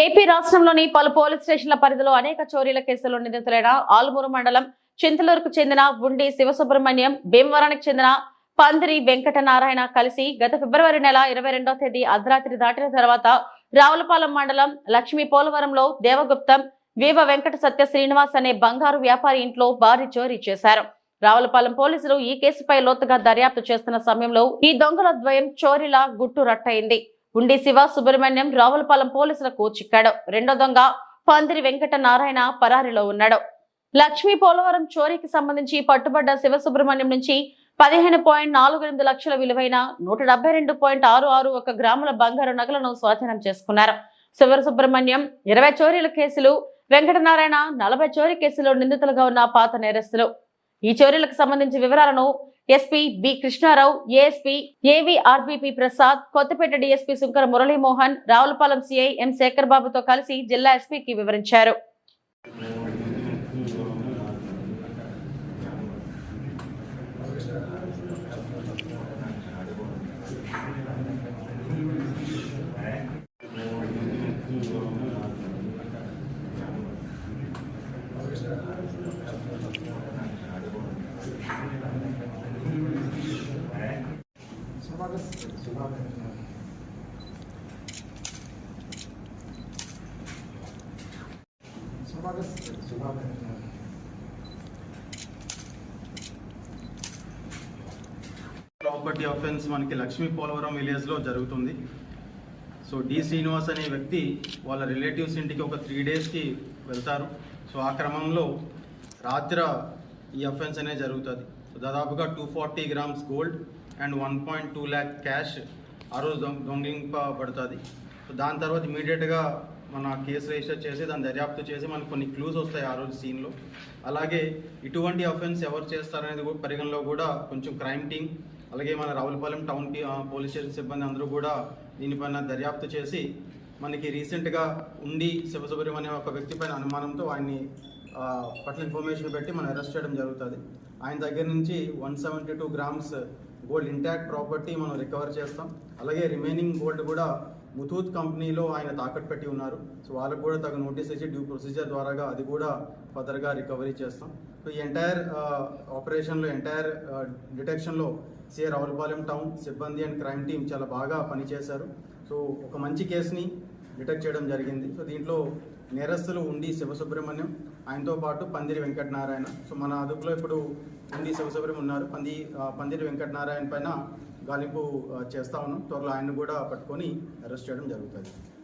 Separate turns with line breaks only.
AP రాష్ట్రంలోని పలు police స్టేషన్ల పరిధిలో అనేక చోరీల కేసుల్లో నిందితులైన ఆలుమూరు మండలం చింతలూరుకు చెందిన ఉండి శివసుబ్రహ్మణ్యం భీమవరానికి చెందిన పందిరి వెంకట నారాయణ కలిసి గత ఫిబ్రవరి నెల ఇరవై రెండవ తేదీ అర్ధరాత్రి దాటిన తర్వాత రావులపాలెం మండలం లక్ష్మీ పోలవరంలో దేవగుప్తం వీవ వెంకట సత్య శ్రీనివాస్ అనే బంగారు వ్యాపారి ఇంట్లో భారీ చోరీ చేశారు. రావులపాలెం పోలీసులు ఈ కేసుపై లోతుగా దర్యాప్తు చేస్తున్న సమయంలో ఈ దొంగల ద్వయం చోరీలా గుట్టు రట్టయింది ఉండి శివ సుబ్రహ్మణ్యం రావులపాలెం పోలీసులకు చిక్కాడు. రెండో దొంగ పందిరి వెంకట నారాయణ పరారిలో ఉన్నాడు. లక్ష్మీ పోలవరం చోరీకి సంబంధించి పట్టుబడ్డ శివ సుబ్రహ్మణ్యం నుంచి పదిహేను పాయింట్ నాలుగు ఎనిమిది లక్షల విలువైన నూట డెబ్బై రెండు పాయింట్ ఆరు ఆరు ఒక గ్రాముల బంగారు నగలను స్వాధీనం చేసుకున్నారు. శివ సుబ్రహ్మణ్యం ఇరవై చోరీల కేసులు వెంకటనారాయణ నలభై చోరీ కేసులో నిందితులుగా ఉన్న పాత నేరస్తులు. ఈ చోరీలకు సంబంధించి వివరాలను SP B Krishna Rao ASP AVRBP Prasad Kothapeta DSP Sunkara Murali Mohan Ravulapalem CI M Sekhar బాబుతో కలిసి జిల్లా ఎస్పీకి వివరించారు.
ప్రాపర్టీ అఫెన్స్ మనకి లక్ష్మీ పోలవరం విలేజ్లో జరుగుతుంది. సో డి శ్రీనివాస్ అనే వ్యక్తి వాళ్ళ రిలేటివ్స్ ఇంటికి ఒక త్రీ డేస్కి వెళ్తారు. సో ఆ క్రమంలో రాత్రి ఈ అఫెన్స్ అనేది జరుగుతుంది. దాదాపుగా two forty grams gold and one point two lakh cash ఆ రోజు దొంగిలింపబడుతుంది. దాని తర్వాత ఇమీడియట్గా మన కేసు రిజిస్టర్ చేసి దాన్ని దర్యాప్తు చేసి మనకు కొన్ని క్లూస్ వస్తాయి ఆ రోజు సీన్లో అలాగే ఇటువంటి అఫెన్స్ ఎవరు చేస్తారనేది కూడా పరిగణలో కూడా కొంచెం క్రైమ్ టీమ్ అలాగే మన రావులపాలెం టౌన్ పోలీస్ స్టేషన్ సిబ్బంది అందరూ కూడా దీనిపైన దర్యాప్తు చేసి మనకి రీసెంట్గా ఉండి శివసుబ్రహ్మణ్యం ఒక వ్యక్తి పైన అనుమానంతో ఆయన్ని పట్ల ఇన్ఫర్మేషన్ పెట్టి మనం అరెస్ట్ చేయడం జరుగుతుంది. ఆయన దగ్గర నుంచి one seventy two grams gold intact property మనం రికవర్ చేస్తాం. అలాగే రిమైనింగ్ గోల్డ్ కూడా ముతూత్ కంపెనీలో ఆయన తాకట్టు పెట్టి ఉన్నారు. సో వాళ్ళకు కూడా తగు నోటీస్ ఇచ్చి డ్యూ ప్రొసీజర్ ద్వారాగా అది కూడా ఫర్దర్గా రికవరీ చేస్తాం. సో ఈ ఎంటైర్ ఆపరేషన్లో ఎంటైర్ డిటెక్షన్లో సిఆర్ రావులపాలెం టౌన్ సిబ్బంది అండ్ క్రైమ్ టీమ్ చాలా బాగా పనిచేశారు. సో ఒక మంచి కేసుని డిటెక్ట్ చేయడం జరిగింది. సో దీంట్లో నేరస్తులు ఉండి శివసుబ్రహ్మణ్యం ఆయనతో పాటు పందిరి వెంకటనారాయణ. సో మన అదుపులో ఇప్పుడు ఉండి శివసుబ్రహ్మణ్యం ఉన్నారు. పంది పందిరి వెంకటనారాయణ పైన గాలింపు చేస్తా ఉన్నాం. త్వరలో ఆయన్ని కూడా పట్టుకొని అరెస్ట్ చేయడం జరుగుతుంది.